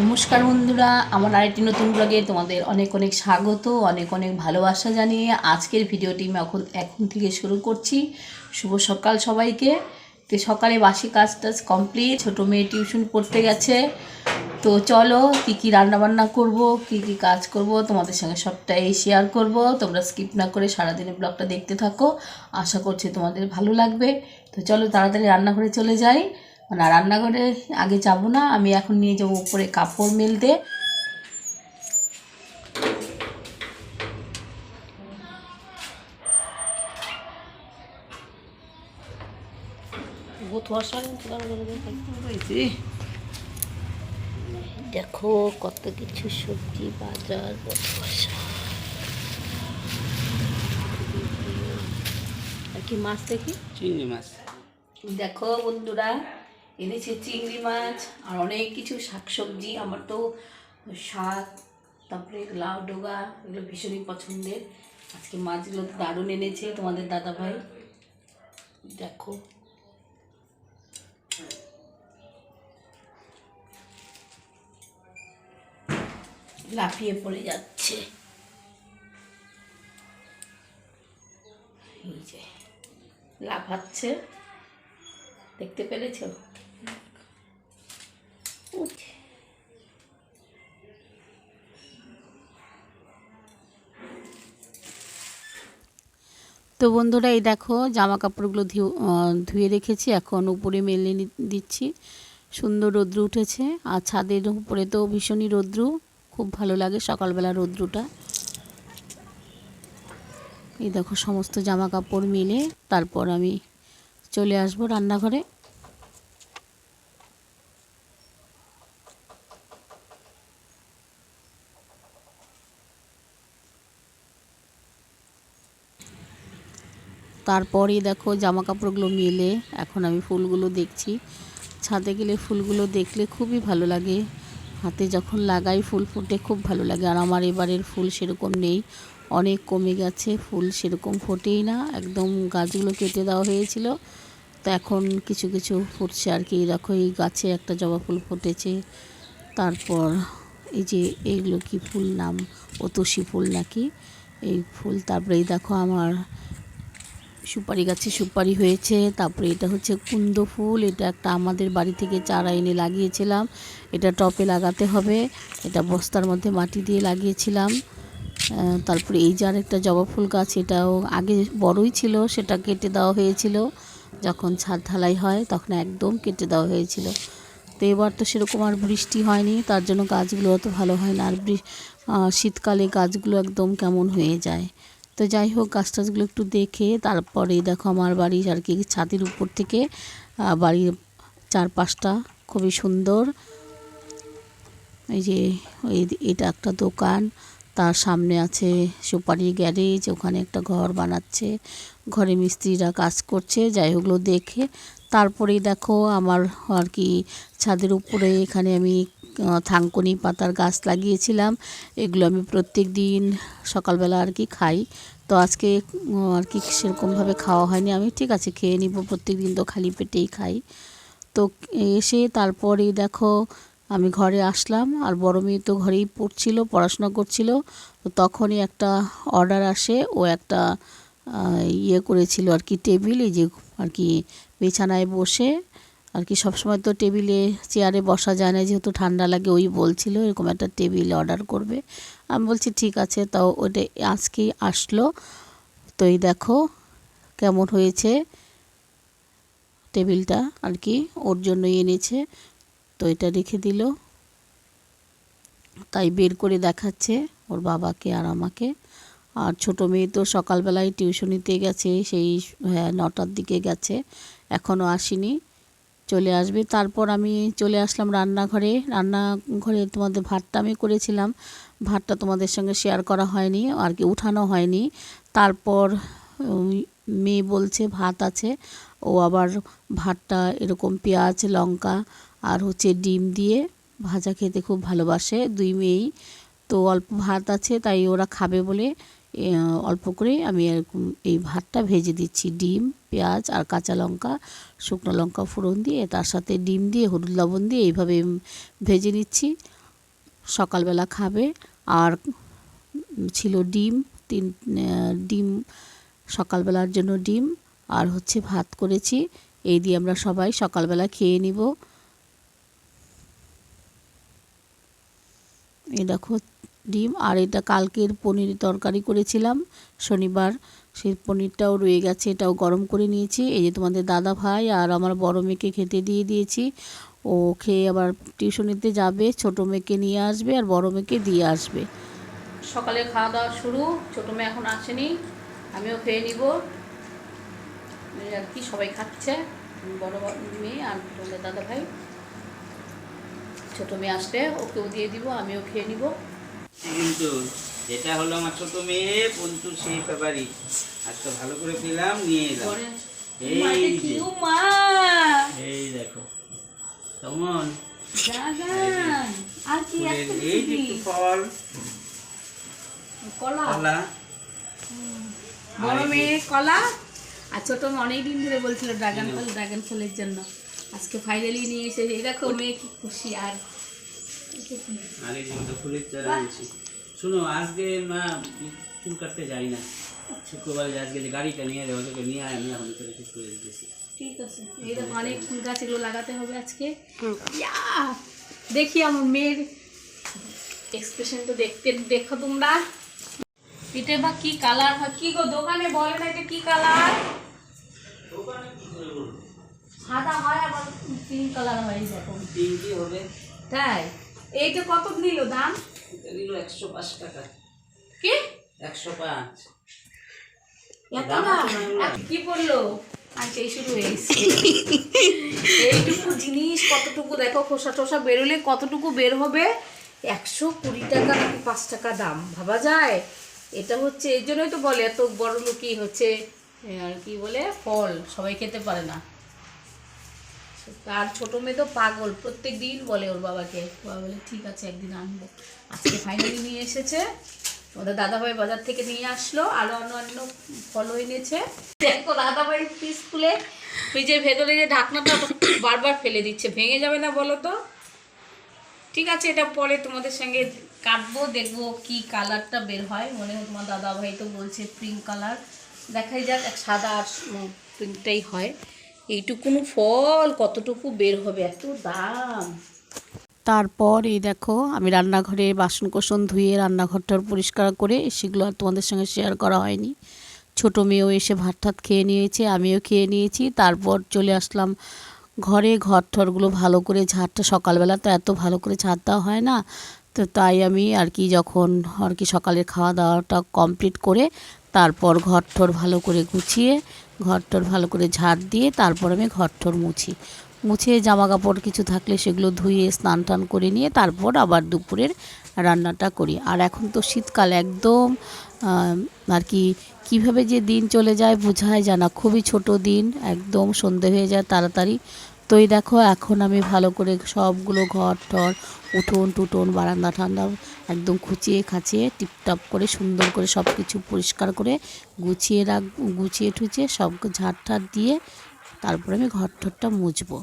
নমস্কার বন্ধুরা, আমার আরেকটি নতুন ব্লগে তোমাদের অনেক অনেক স্বাগত, অনেক অনেক ভালোবাসা জানিয়ে আজকের ভিডিওটি আমি এখন এখন থেকে শুরু করছি। শুভ সকাল সবাইকে। তো সকালে বাসি কাজ টাজ কমপ্লিট ছোটো মেয়ে টিউশন পড়তে গেছে। তো চলো, কী কী রান্নাবান্না করব, কী কী কাজ করব, তোমাদের সঙ্গে সবটাই শেয়ার করব। তোমরা স্কিপ না করে সারাদিনের ব্লগটা দেখতে থাকো। আশা করছি তোমাদের ভালো লাগবে। তো চলো তাড়াতাড়ি রান্নাঘরে চলে যাই। না রান্নাঘরে আগে যাব না আমি এখন নিয়ে যাব উপরে কাপড় মেলতে। দেখো কত কিছু সবজি বাজার বসা আর কি মাছ দেখি? চিংড়ি মাছ। দেখো বন্ধুরা এনেছে চিংড়ি মাছ আর অনেক কিছু শাকসবজি, আমার তো শাক, তারপরে লাউ ডোগা, এগুলো ভীষণই পছন্দের। আজকে মাছগুলো তো দারুণ এনেছে তোমাদের দাদা ভাই দেখো। লাফিয়ে পড়ে যাচ্ছে। এই যে, লাফাচ্ছে। দেখতে পেরেছ? তো বন্ধুরা, এই দেখো জামা কাপড়গুলো ধুয়ে রেখেছি। এখন উপরে মেলে দিচ্ছি। সুন্দর রৌদ্র উঠেছে। আর ছাদের উপরে তো ভীষণই রৌদ্র। খুব ভালো লাগে সকালবেলা রৌদ্রটা। এই দেখো, সমস্ত জামা কাপড় মেলে তারপর আমি চলে আসব রান্নাঘরে। তারপরে দেখো জামা কাপড়গুলো মেলে, এখন আমি ফুলগুলো দেখছি। ছাদে গেলে ফুলগুলো দেখলে খুবই ভালো লাগে। হাতে যখন লাগাই ফুল ফুটে খুব ভালো লাগে। আর আমার এবারের ফুল সেরকম নেই। অনেক কমে গেছে, ফুল সেরকম ফোটেই না। একদম গাছগুলো কেটে দেওয়া হয়েছিল। তো এখন কিছু কিছু ফুটছে আর কি। দেখো, এই গাছে একটা জবা ফুল ফুটেছে। তারপর এই যে এইগুলো কি ফুল নাম? অতসী ফুল নাকি? এই ফুল, তারপরে এই দেখো আমার সুপারি গাছে সুপারি হয়েছে, তারপরে এটা হচ্ছে কুন্দ ফুল, এটা একটা আমাদের বাড়ি থেকে চারা এনে লাগিয়েছিলাম, এটা টপে লাগাতে হবে, এটা বস্তার মধ্যে মাটি দিয়ে লাগিয়েছিলাম তারপরে এই যে আরেকটা জবা ফুল গাছ, এটাও আগে বড়ই ছিল, সেটা কেটে দেওয়া হয়েছিল, যখন ছাদ ঢালাই হয় তখন একদম কেটে দেওয়া হয়েছিল। তো এবার তো সেরকম আর বৃষ্টি হয়নি, তার জন্য গাছগুলো অত ভালো হয় না, আর শীতকালে গাছগুলো একদম কেমন হয়ে যায়। তো যাই হোক, গাছ টাছগুলো একটু দেখে তারপরে দেখো আমার বাড়ির আর কি ছাদের উপর থেকে বাড়ির চারপাশটা খুবই সুন্দর। এই যে এটা একটা দোকান, তার সামনে আছে সুপারি গ্যারেজ, ওখানে একটা ঘর বানাচ্ছে, ঘরে মিস্ত্রিরা কাজ করছে, যাই হোকগুলো দেখে, তারপরেই দেখো আমার আর কি ছাদের উপরে এখানে আমি থাঙ্কুনি পাতার গাছ লাগিয়েছিলাম। এগুলো আমি প্রত্যেক দিন সকালবেলা আর কি খাই। তো আজকে আর কি সেরকমভাবে খাওয়া হয়নি। আমি ঠিক আছে, খেয়ে নিব, প্রত্যেক দিন তো খালি পেটেই খাই। তো এসে তারপরে দেখো, আমি ঘরে আসলাম। আর বড় মেয়ে তো ঘরেই পড়ছিল, পড়াশোনা করছিল। তো তখনই একটা অর্ডার আসে। ও একটা ইয়ে করেছিল আর কি, টেবিল, এই যে আর কি বিছানায় বসে আর কি সবসময় তো টেবিলে, চেয়ারে বসা যায় না, যেহেতু ঠান্ডা লাগে, ওই বলছিল, এরকম একটা টেবিল অর্ডার করবে। আমি বলছি, ঠিক আছে, তাও ওটা আজকেই আসলো। তো এই দেখো কেমন হয়েছে টেবিলটা, আর কি ওর জন্যই এনেছে। তো এটা রেখে দিল। তাই বের করে দেখাচ্ছে ওর বাবাকে আর আমাকে। আর ছোটো মেয়ে তো সকালবেলায় টিউশনিতে গেছে, সেই হ্যাঁ নটার দিকে গেছে। এখনও আসেনি। চলে আসবে। তারপর আমি চলে আসলাম রান্নাঘরে। রান্নাঘরে তোমাদের ভাতটা আমি করেছিলাম। ভাতটা তোমাদের সঙ্গে শেয়ার করা হয়নি, আর কি উঠানো হয়নি। তারপর মেয়ে বলছে ভাত আছে। ও আবার ভাতটা এরকম পেঁয়াজ, লঙ্কা আর হচ্ছে ডিম দিয়ে ভাজা খেতে খুব ভালোবাসে দুই মেয়েই। তো অল্প ভাত আছে, তাই ওরা খাবে বলে অল্প করে আমি এরকম এই ভাতটা ভেজে দিচ্ছি। ডিম, পেঁয়াজ আর কাঁচা লঙ্কা, শুকনো লঙ্কা ফোড়ন দিয়ে, তার সাথে ডিম দিয়ে, হলুদ লবণ দিয়ে এইভাবে ভেজে নিচ্ছি। সকালবেলা খাবে আর ছিল ডিম, তিন ডিম, সকালবেলার জন্য ডিম আর হচ্ছে ভাত করেছি। এই দিয়ে আমরা সবাই সকালবেলা খেয়ে নিব। এই দেখো ডিম, আর এটা কালকের পনির তরকারি করেছিলাম। শনিবার সেই পনিরটাও রয়ে গেছে, এটাও গরম করে নিয়েছি। এই যে তোমাদের দাদা ভাই আর আমার বড় মেয়েকে খেতে দিয়ে দিয়েছি। ও খেয়ে আবার টিউশনিতে যাবে, ছোট মেয়েকে নিয়ে আসবে আর বড় মেয়েকে দিয়ে আসবে। সকালে খাওয়া দাওয়া শুরু, ছোট মেয়ে এখন আসেনি, আমিও খেয়ে নিব। আর কি সবাই খাচ্ছে, বড় মেয়ে আর তোমাদের দাদা ভাই। ছোট মেয়ে আসলে ওকেও দিয়ে দিব, আমিও খেয়ে নিব। কিন্তু এটা হলো আমার ছোট মেয়ে পঞ্চু সেই আজকে ভালো করে পেলাম নিয়ে এলাম। এই যে। এই দেখো কেমন? আর এই যে একটু ফল কলা। কলা। বড় মেয়ে কলা। আর ছোট মেয়ে অনেকদিন ধরে বলছিল ড্রাগন ফল ড্রাগন ফলের জন্য। আজকে ফাইনালি নিয়ে এসে এই দেখো মেয়ে কি খুশি আর আনছি শুনো আজকে না চুল কাটতে যাই না। শুক্রবারে আজকে যে গাড়িটা নিয়ে যাব ওদেরকে নিয়ে আয়, আমি এখন করে ঠিক করে দিতেছি। ঠিক আছে। এই দেখো অনেক ফুল গাছ এগুলো লাগাতে হবে আজকে। দেখি আমার মেয়ের এক্সপ্রেশন তো দেখতে দেখো তোমরা। এটা বা কি কালার হয়? কি গো দোকানে বলে না এটা কি কালার সাদা হয় আবার পিঙ্ক কালার হয় হবে। তাই? এইটা কত নিল দাম? নিল একশো পাঁচ টাকা। কি? একশো পাঁচ। কি পড়ল? আচ্ছা এই শুরু হয়েছে এইটুকু জিনিস কতটুকু দেখো খোসা টোসা বেরোলে কতটুকু বের হবে? একশো কুড়ি টাকা নাকি পাঁচ টাকা দাম। ভাবা যায়? এটা হচ্ছে এই জন্যই তো বলে এত বড় লোকই হচ্ছে আর কি বলে ফল। সবাই খেতে পারে না। আর ছোট মেয়ে তো পাগল প্রত্যেক দিন বলে ওর বাবাকে। বাবা বলে, ঠিক আছে, একদিন আনব। আজকে ফাইনালি নিয়ে এসেছে। ওদের দাদাভাই বাজার থেকে নিয়ে আসলো, আরও অন্য ফলও এনেছে। দেখো দাদাভাই পিস খুলে ফ্রিজের ভেতরে যে ঢাকনাটা বারবার ফেলে দিচ্ছে। ভেঙে যাবে না বলো তো? ঠিক আছে, এটা পরে তোমাদের সঙ্গে কাটবো, দেখব কি কালারটা বের হয়। মনে হয় তোমার দাদাভাই তো বলছে পিঙ্ক কালার দেখাই যাক, এক সাদা আর পিঙ্কটাই হয়। এইটুকুনো ফল কতটুকু বের হবে, এত দাম। তারপর এই দেখো, আমি রান্নাঘরে বাসন কোসন ধুয়ে রান্নাঘরটার পরিষ্কার করে সেগুলো আর তোমাদের সঙ্গে শেয়ার করা হয়নি। ছোটো মেয়েও এসে ভাত টাত খেয়ে নিয়েছে, আমিও খেয়ে নিয়েছি। তারপর চলে আসলাম ঘরে ঘর ঠরগুলো ভালো করে ঝাড়টা সকালবেলা তো এত ভালো করে ঝাড় দেওয়া হয় না, তো তাই আমি আর কি যখন আর কি সকালের খাওয়া দাওয়াটা কমপ্লিট করে তারপর ঘর ঠর ভালো করে গুছিয়ে ঘর টর ভালো করে ঝাড় দিয়ে তারপর আমি ঘর টর মুছি। মুছে জামা কাপড় কিছু থাকলে সেগুলো ধুয়ে, স্নান টান করে নিয়ে তারপর আবার দুপুরের রান্নাটা করি। আর এখন তো শীতকাল একদম আর কি কীভাবে যে দিন চলে যায় বোঝায় জানা খুবই ছোট দিন, একদম সন্ধে হয়ে যায়, তাড়াতাড়ি তো এই দেখো, এখন আমি ভালো করে সবগুলো ঘর টর, উঠোন টুটন বারান্দা ঠান্ডা একদম খুচিয়ে খাচিয়ে টিপটাপ করে সুন্দর করে সব কিছু পরিষ্কার করে গুছিয়ে রাখ, গুছিয়ে টুচিয়ে সব ঝাড় দিয়ে তারপরে আমি ঘর টরটা মুছবো।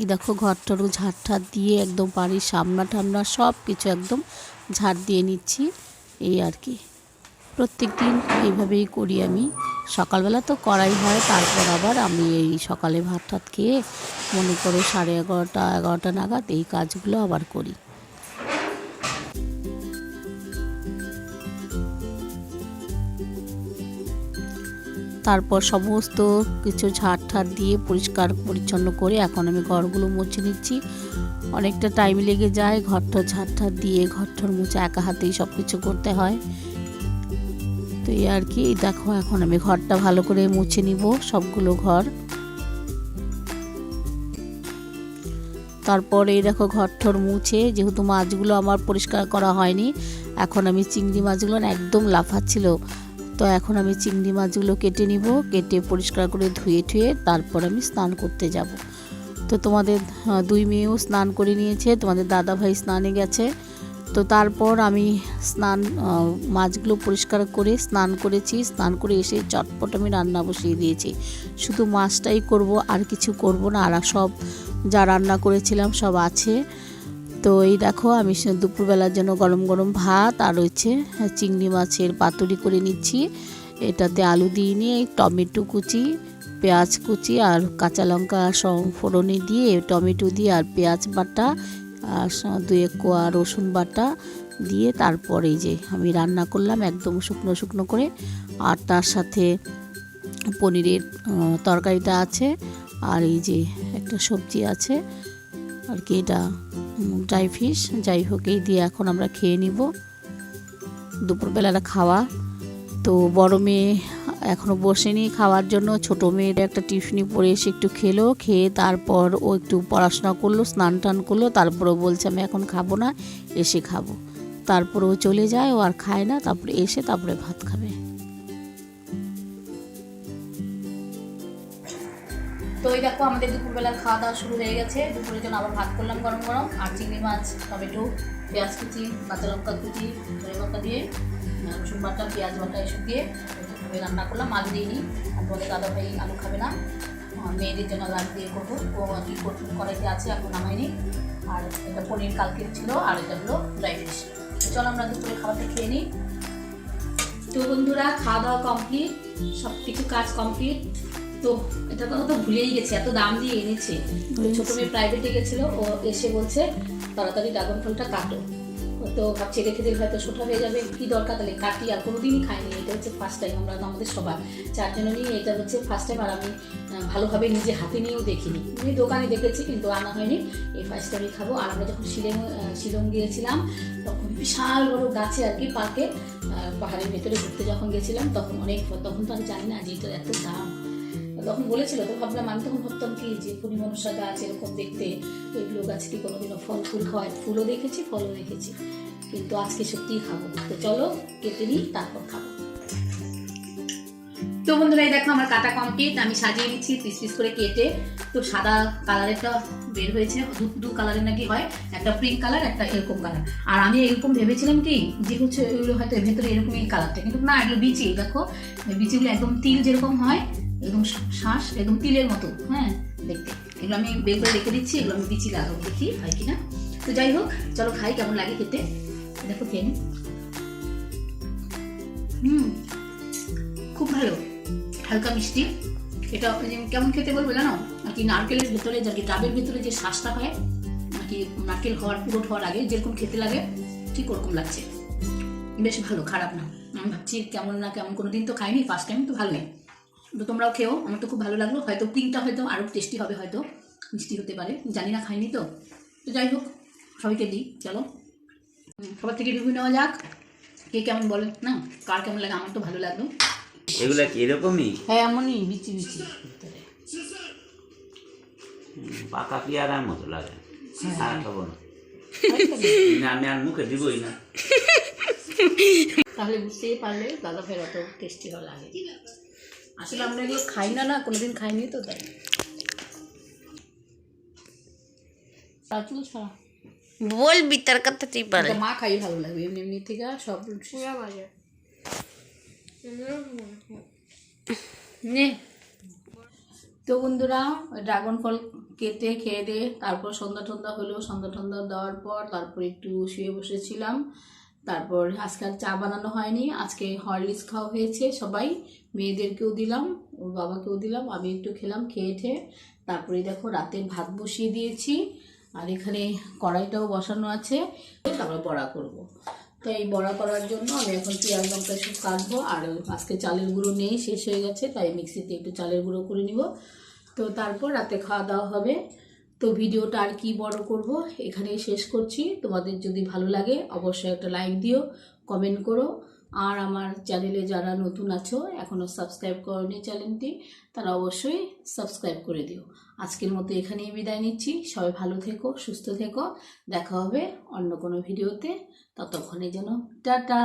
এই দেখো, ঘর টর ঝাড় ঠাড় দিয়ে একদম বাড়ির সামনা টামনা সব কিছু একদম ঝাড় দিয়ে নিচ্ছি। এই আর কি। প্রত্যেক দিন এইভাবেই করি আমি। সকালবেলা তো করাই হয়, তারপর আবার আমি এই সকালে ভাত টাত খেয়ে মনে করো সাড়ে এগারোটা এগারোটা নাগাদ এই কাজগুলো আবার করি। তারপর সমস্ত কিছু ঝাড় ঠাড় দিয়ে পরিষ্কার পরিচ্ছন্ন করে এখন আমি ঘরগুলো মুছে নিচ্ছি। অনেকটা টাইম লেগে যায়, ঘরটা ঝাড় ঠাড় দিয়ে ঘরটার মুছে একা হাতেই সব কিছু করতে হয়। এই আর কি। দেখো, এখন আমি ঘরটা ভালো করে মুছে নিব, সবগুলো ঘর। তারপর এই দেখো ঘর ঠর মুছে, যেহেতু মাছগুলো আমার পরিষ্কার করা হয়নি, এখন আমি চিংড়ি মাছগুলো একদম লাফাচ্ছিল। তো এখন আমি চিংড়ি মাছগুলো কেটে নিব, কেটে পরিষ্কার করে ধুয়ে ঠুয়ে তারপর আমি স্নান করতে যাব। তো তোমাদের দুই মেয়েও স্নান করে নিয়েছে, তোমাদের দাদা ভাই স্নানে গেছে। তো তারপর আমি স্নান মাছগুলো পরিষ্কার করে স্নান করেছি। স্নান করে এসে চটপট আমি রান্না বসিয়ে দিয়েছি। শুধু মাছটাই করব, আর কিছু করব না। আর সব যা রান্না করেছিলাম সব আছে। তো এই দেখো, আমি দুপুরবেলার জন্য গরম গরম ভাত আর হচ্ছে চিংড়ি মাছের পাতুরি করে নিচ্ছি। এটাতে আলু দিয়ে নিয়ে টমেটো কুচি, পেঁয়াজ কুচি আর কাঁচা লঙ্কা সব ফোড়নে দিয়ে টমেটো দিয়ে আর পেঁয়াজ বাটা আর দু এক কোয়া রসুন বাটা দিয়ে তারপরে এই যে আমি রান্না করলাম একদম শুকনো শুকনো করে। আর তার সাথে পনিরের তরকারিটা আছে আর এই যে একটা সবজি আছে আর কি এটা ড্রাই ফিশ যাই হোক, এই দিয়ে এখন আমরা খেয়ে নিব। দুপুরবেলাটা খাওয়া। তো বড় মেয়ে এখনও বসেনি। খাওয়ার জন্য ছোট মেয়ের একটা টিউশনি পড়ে এসে একটু খেলো, খেয়ে তারপর ও একটু পড়াশোনা করল, স্নান টান করল তারপরে বলছে, আমি এখন খাব না, এসে খাব। তারপর ও চলে যায়, ও আর খায় না, তারপরে এসে তারপরে ভাত খাবে। তো এই দেখো, আমাদের দুপুরবেলার খাওয়া দাওয়া শুরু হয়ে গেছে। দুপুরের জন্য আবার ভাত করলাম গরম গরম, আর চিংড়ি মাছ, টমেটো, পেঁয়াজ কুচি কাঁচা লঙ্কা কুচি ধরে লঙ্কা দিয়ে রসুন বাটা, পেঁয়াজ বাটা, এসব দিয়ে। এরকমভাবে রান্না করলাম আলু দিইনি। আর বলে দাদা ভাই আলু খাবে না। মেয়েদের জন্য আলু দিয়ে করব। ও কি করতে কড়াইতে আছে এখন নামাইনি আর এটা পনির কালকের ছিল আর এটা হলো ড্রাই ফিশ তো চলো আমরা দুপুরে খাবারটা খেয়ে নিই। তো বন্ধুরা খাওয়া দাওয়া কমপ্লিট সব কিছু কাজ কমপ্লিট তো এটা কথা তো ভুলেই গেছে এত দাম দিয়ে এনেছে। ছোট মেয়ে প্রাইভেটে গেছিল ও এসে বলছে তাড়াতাড়ি ড্রাগন ফলটা কাটো। তো ভাবছি রেখে দিলে হয়তো ছোটা হয়ে যাবে। কি দরকার? তাহলে কাটি আর কোনোদিনই খাইনি। এটা হচ্ছে ফার্স্ট টাইম আমরা আমাদের সবার। চারজনেরই এটা হচ্ছে ফার্স্ট টাইম আর আমি ভালোভাবে নিজে হাতে নিয়েও দেখিনি। আমি দোকানে দেখেছি কিন্তু আনা হয়নি। এই ফার্স্ট টাইমই খাব। আর আমরা যখন শিলং শিলং গিয়েছিলাম, তখন বিশাল বড় গাছে আর কি পার্কে পাহাড়ের ভেতরে ঘুরতে যখন গেছিলাম, তখন অনেক, তখন তো আমি জানি না যে এত দাম। তখন বলেছিল, তো ভাবলাম আমি তখন ভাবতাম কি যে পরিমনুষা গাছ এরকম দেখতে। এগুলো গাছ কি কোনোদিনও ফল ফুল হয়, ফুলও দেখেছি, ফলও দেখেছি। কিন্তু আজকে সত্যিই খাব তো চলো, কেটে নিই, তারপর খাব। তো বন্ধুরা, এই দেখো আমার কাটা কমপ্লিট আমি সাজিয়ে নিচ্ছি পিস পিস করে কেটে। তো সাদা কালারেরটা বের হয়েছে, দু দু কালারের নাকি হয়। একটা পিঙ্ক কালার একটা এরকম কালার আর আমি এরকম ভেবেছিলাম কি, যে হচ্ছে এগুলো হয়তো ভেতরে এরকমই কালারটা কিন্তু না, এগুলো বিচি, দেখো। বিচিগুলো একদম তিল যেরকম হয় একদম শ্বাস একদম তিলের মতো। হ্যাঁ দেখতে। এগুলো আমি বের করে রেখে দিচ্ছি, এগুলো আমি বিচি লাগাবো দেখি হয় কিনা। তো যাই হোক, চলো খাই, কেমন লাগে খেতে? দেখো, খেয়ে হুম, খুব ভালো। হালকা মিষ্টি। এটা কেমন খেতে বলব জানো? আর কি নারকেলের ভেতরে আর কি ডাবের ভেতরে যে শ্বাসটা হয় আর কি নারকেল হওয়ার, পুরো হওয়ার আগে যেরকম খেতে লাগে, ঠিক ওরকম লাগছে। বেশ ভালো, খারাপ না। আমি ভাবছি কেমন না, কেমন কোনো দিন তো খাইনি ফার্স্ট টাইম তো ভালোই। তো তোমরাও খেও আমার তো খুব ভালো লাগল। হয়তো পিঙ্কটা হয়তো আরও টেস্টি হবে হয়তো মিষ্টি হতে পারে। জানি না খাইনি তো। তো যাই হোক সবাইকে দিই চলো। সবার থেকে রিভিউ নেওয়া যাক কে কেমন বলে না? কার কেমন লাগে আমার তো ভালো লাগল। এগুলা কি এরকমই? হ্যাঁ এমনই বিচি বিচি পাকা পেয়ারার মতো লাগে। হ্যাঁ। আর খাব না। না, আমি আর মুখে দিবই না। তাহলে বুঝতেই পারলে দাদা ফের অত টেস্টি লাগে। আসলে আমরা এগুলো খাই না না কোনোদিন খাইনি তো তাই। কথা পারে মা খাই ভালো লাগবে এমনি এমনি থেকে সব নে। তো বন্ধুরা ড্রাগন ফল কেটে খেয়ে দিয়ে তারপর সন্ধ্যা টন্ধা হলো। সন্ধ্যা টন্ধা দেওয়ার পর তারপর একটু শুয়ে বসেছিলাম। তারপর আজকে আর চা বানানো হয়নি। আজকে হরলিক্স খাওয়া হয়েছে সবাই। মেয়েদেরকেও দিলাম, ওর বাবাকেও দিলাম, আমি একটু খেলাম, খেয়ে ঠেয়ে তারপরে দেখো রাতে ভাত বসিয়ে দিয়েছি, আর এখানে কড়াইটাও বসানো আছে। তারপর বড়া করব। তো এই বড়া করার জন্য আমি এখন পেঁয়াজ লঙ্কা সব কাটবো, আর আজকে চালের গুঁড়ো নেই, শেষ হয়ে গেছে, তাই মিক্সিতে একটু চালের গুঁড়ো করে নিব। তো তারপর রাতে খাওয়া দাওয়া হবে। তো ভিডিওটা আর কি বড় করব, এখানেই শেষ করছি। তোমাদের যদি ভালো লাগে, অবশ্যই একটা লাইক দিও কমেন্ট করো। আর আমার চ্যানেলে যারা নতুন আছো এখনও সাবস্ক্রাইব করনি চ্যানেলটি তারা অবশ্যই সাবস্ক্রাইব করে দিও। আজকের মতো এখানেই বিদায় নিচ্ছি। সবাই ভালো থেকো, সুস্থ থেকো। দেখা হবে অন্য কোনো ভিডিওতে। ততক্ষণে যেন টাটা!